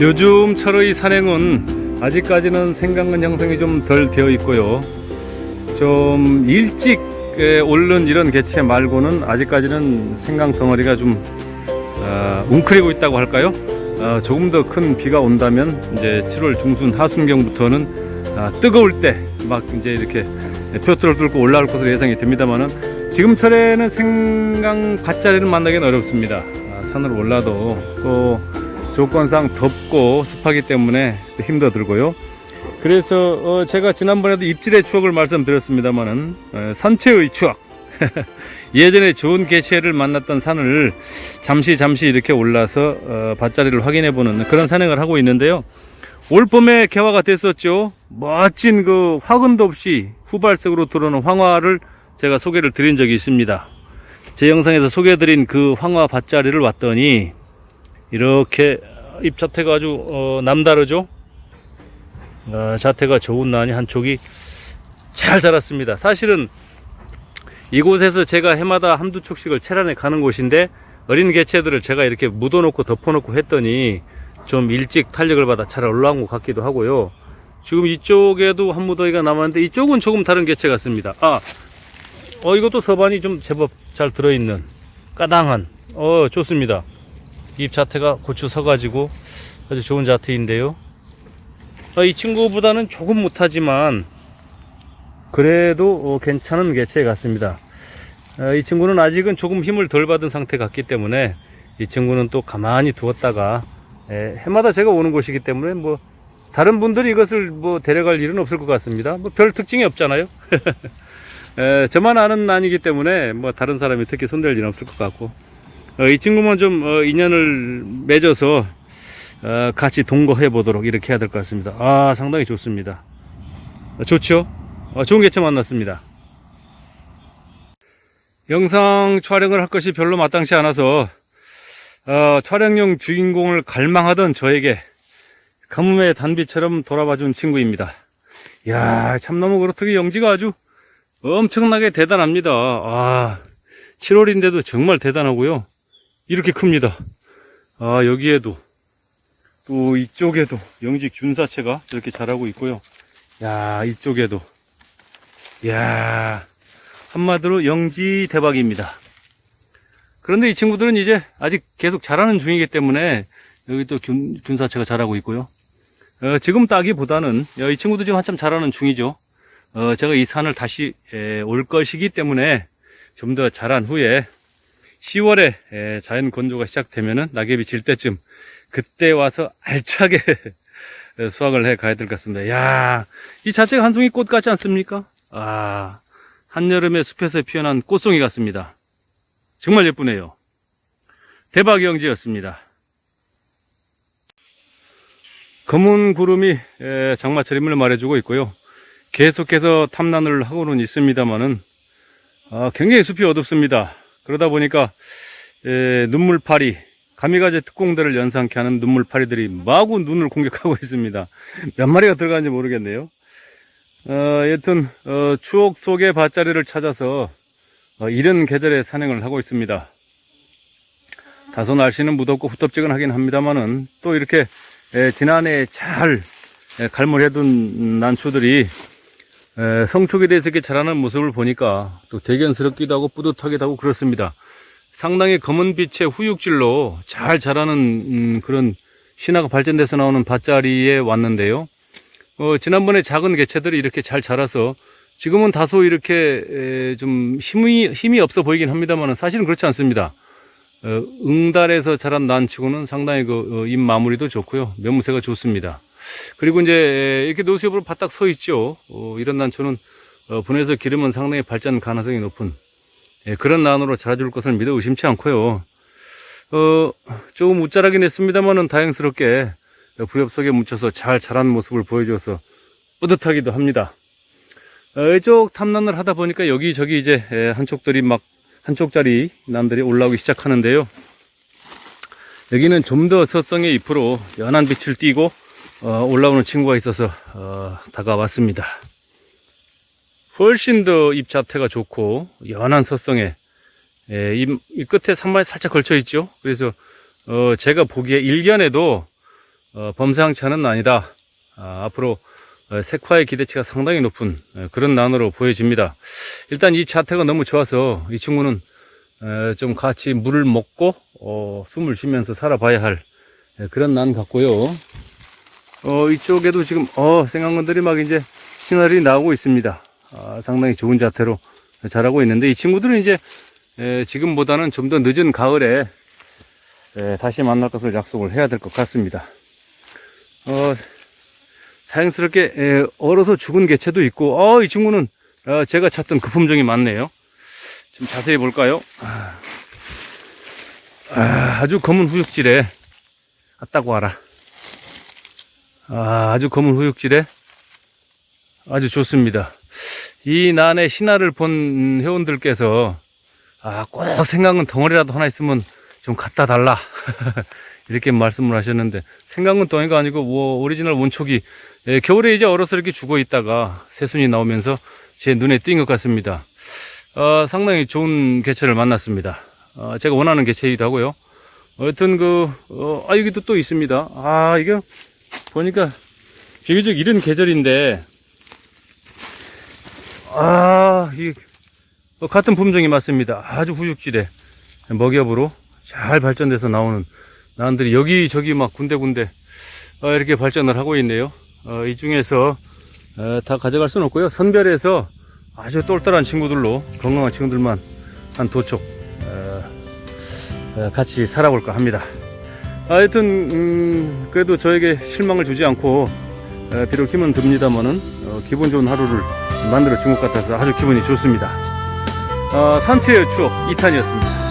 요즘 철의 산행은 아직까지는 생강근 형성이 좀 덜 되어 있고요. 좀 일찍 에, 오른 이런 개체 말고는 아직까지는 생강 덩어리가 좀 어, 웅크리고 있다고 할까요? 어, 조금 더 큰 비가 온다면 이제 7월 중순 하순경부터는 아, 뜨거울 때 막 이제 이렇게 표트를 뚫고 올라올 것으로 예상이 됩니다만은 지금 철에는 생강 밭자리를 만나기는 어렵습니다. 아, 산으로 올라도 또 조건상 덥고 습하기 때문에 힘도 들고요. 그래서 어, 제가 지난번에도 입질의 추억을 말씀드렸습니다만은 어, 산채의 추억. 예전에 좋은 개체를 만났던 산을 잠시 잠시 이렇게 올라서 어, 밭자리를 확인해 보는 그런 산행을 하고 있는데요. 올 봄에 개화가 됐었죠. 멋진 그 화근도 없이 후발색으로 들어오는 황화를 제가 소개를 드린 적이 있습니다. 제 영상에서 소개해드린 그 황화 밭자리를 왔더니 이렇게 잎 자태가 아주 어, 남다르죠. 어, 자태가 좋은 난이 한쪽이 잘 자랐습니다. 사실은 이곳에서 제가 해마다 한두 촉씩을 체란에 가는 곳인데 어린 개체들을 제가 이렇게 묻어놓고 덮어놓고 했더니 좀 일찍 탄력을 받아 잘 올라온 것 같기도 하고요. 지금 이쪽에도 한 무더기가 남았는데 이쪽은 조금 다른 개체 같습니다. 아, 어 이것도 서반이 좀 제법 잘 들어있는 까당한 어 좋습니다. 잎 자태가 고추 서가지고 아주 좋은 자태인데요. 어, 이 친구보다는 조금 못하지만 그래도 어, 괜찮은 개체 같습니다. 어, 이 친구는 아직은 조금 힘을 덜 받은 상태 같기 때문에 이 친구는 또 가만히 두었다가 에, 해마다 제가 오는 곳이기 때문에 뭐 다른 분들이 이것을 뭐 데려갈 일은 없을 것 같습니다. 뭐 별 특징이 없잖아요. 에, 저만 아는 난이기 때문에 뭐 다른 사람이 특히 손댈 일은 없을 것 같고 어, 이 친구만 좀 어, 인연을 맺어서 어, 같이 동거해 보도록 이렇게 해야 될 것 같습니다. 아 상당히 좋습니다. 어, 좋죠? 어, 좋은 개체 만났습니다. 영상 촬영을 할 것이 별로 마땅치 않아서 어, 촬영용 주인공을 갈망하던 저에게 가뭄의 단비처럼 돌아봐준 친구입니다. 이야 참나무 그렇게 영지가 아주 엄청나게 대단합니다. 아 7월인데도 정말 대단하고요. 이렇게 큽니다. 아 여기에도 또 이쪽에도 영직 균사체가 이렇게 자라고 있고요. 야 이쪽에도 야 한마디로 영지 대박입니다. 그런데 이 친구들은 이제 아직 계속 자라는 중이기 때문에 여기 또 균, 균사체가 자라고 있고요. 어, 지금 따기보다는 어, 이 친구도 지금 한참 자라는 중이죠. 어, 제가 이 산을 다시 에, 올 것이기 때문에 좀 더 자란 후에 10월에 에, 자연 건조가 시작되면은 낙엽이 질 때쯤 그때 와서 알차게 수확을 해 가야 될 것 같습니다. 야, 이 자체가 한 송이 꽃 같지 않습니까? 아, 한여름의 숲에서 피어난 꽃송이 같습니다. 정말 예쁘네요. 대박 영지였습니다. 검은 구름이 에, 장마철 임을 말해주고 있고요. 계속해서 탐난을 하고는 있습니다만은 아, 굉장히 숲이 어둡습니다. 그러다 보니까 에, 눈물파리, 가미가제 특공대를 연상케 하는 눈물파리들이 마구 눈을 공격하고 있습니다. 몇 마리가 들어가는지 모르겠네요. 어, 여튼 어, 추억 속의 밭자리를 찾아서 어, 이른 계절에 산행을 하고 있습니다. 다소 날씨는 무덥고 후텁지근하긴 합니다만은 또 이렇게 에, 지난해 잘 에, 갈무해둔 난초들이 에, 성촉이 돼서 이렇게 자라는 모습을 보니까 또 대견스럽기도 하고 뿌듯하기도 하고 그렇습니다. 상당히 검은 빛의 후육질로 잘 자라는 음, 그런 신화가 발전돼서 나오는 밭자리에 왔는데요. 어, 지난번에 작은 개체들이 이렇게 잘 자라서 지금은 다소 이렇게 에, 좀 힘이 힘이 없어 보이긴 합니다만 사실은 그렇지 않습니다. 어, 응달에서 자란 난치고는 상당히 그 어, 잎 마무리도 좋고요, 면무새가 좋습니다. 그리고 이제 에, 이렇게 노수엽으로 바닥 서 있죠. 어, 이런 난초는 어, 분해서 기르면 상당히 발전 가능성이 높은 예, 그런 난으로 자라줄 것을 믿어 의심치 않고요. 어, 조금 웃자라긴 했습니다만은 다행스럽게 부엽 속에 묻혀서 잘 자란 모습을 보여줘서 뿌듯하기도 합니다. 어, 이쪽 탐난을 하다 보니까 여기저기 이제 에, 한쪽들이 막 한쪽짜리 난들이 올라오기 시작하는데요. 여기는 좀 더 서성의 잎으로 연한 빛을 띠고 어, 올라오는 친구가 있어서 어, 다가왔습니다. 훨씬 더잎 자태가 좋고 연한 서성에 예, 잎, 잎 끝에 산만이 살짝 걸쳐 있죠. 그래서 어, 제가 보기에 일견에도 어, 범상차는 아니다. 아, 앞으로 어, 색화의 기대치가 상당히 높은 어, 그런 난으로 보여집니다. 일단 이 자태가 너무 좋아서 이 친구는 어, 좀 같이 물을 먹고 어, 숨을 쉬면서 살아봐야 할 예, 그런 난 같고요. 어, 이쪽에도 지금 어, 생강건들이 막 이제 신알이 나오고 있습니다. 아, 상당히 좋은 자태로 자라고 있는데 이 친구들은 이제 에, 지금보다는 좀 더 늦은 가을에 에, 다시 만날 것을 약속을 해야 될 것 같습니다. 어, 다행스럽게 에, 얼어서 죽은 개체도 있고 어, 이 친구는 어, 제가 찾던 그 품종이 맞네요. 좀 자세히 볼까요? 아, 아, 아주 검은 후육질에 아따고 와라. 아, 아 주 검은 후육질에 아주 좋습니다. 이 난의 신화를 본 회원들께서 아, 꼭 생강은 덩어리라도 하나 있으면 좀 갖다 달라. 이렇게 말씀을 하셨는데 생강은 덩이가 아니고 뭐 오리지널 원촉이 예, 겨울에 이제 얼어서 이렇게 죽어 있다가 새순이 나오면서 제 눈에 띈 것 같습니다. 어, 상당히 좋은 개체를 만났습니다. 어, 제가 원하는 개체이기도 하고요. 어떤 그, 어, 아, 여기도 또 있습니다. 아, 이게 보니까 비교적 이른 계절인데, 아, 이, 어, 같은 품종이 맞습니다. 아주 후육질에 먹엽으로 잘 발전돼서 나오는 난들이 여기저기 막 군데군데 어, 이렇게 발전을 하고 있네요. 어, 이 중에서 어, 다 가져갈 수는 없고요. 선별해서 아주 똘똘한 친구들로 건강한 친구들만 한 도촉 같이 살아볼까 합니다. 하여튼 음, 그래도 저에게 실망을 주지 않고 어, 비록 힘은 듭니다만은 어, 기분 좋은 하루를 만들어 준 것 같아서 아주 기분이 좋습니다. 어, 산트의 추억 2탄이었습니다.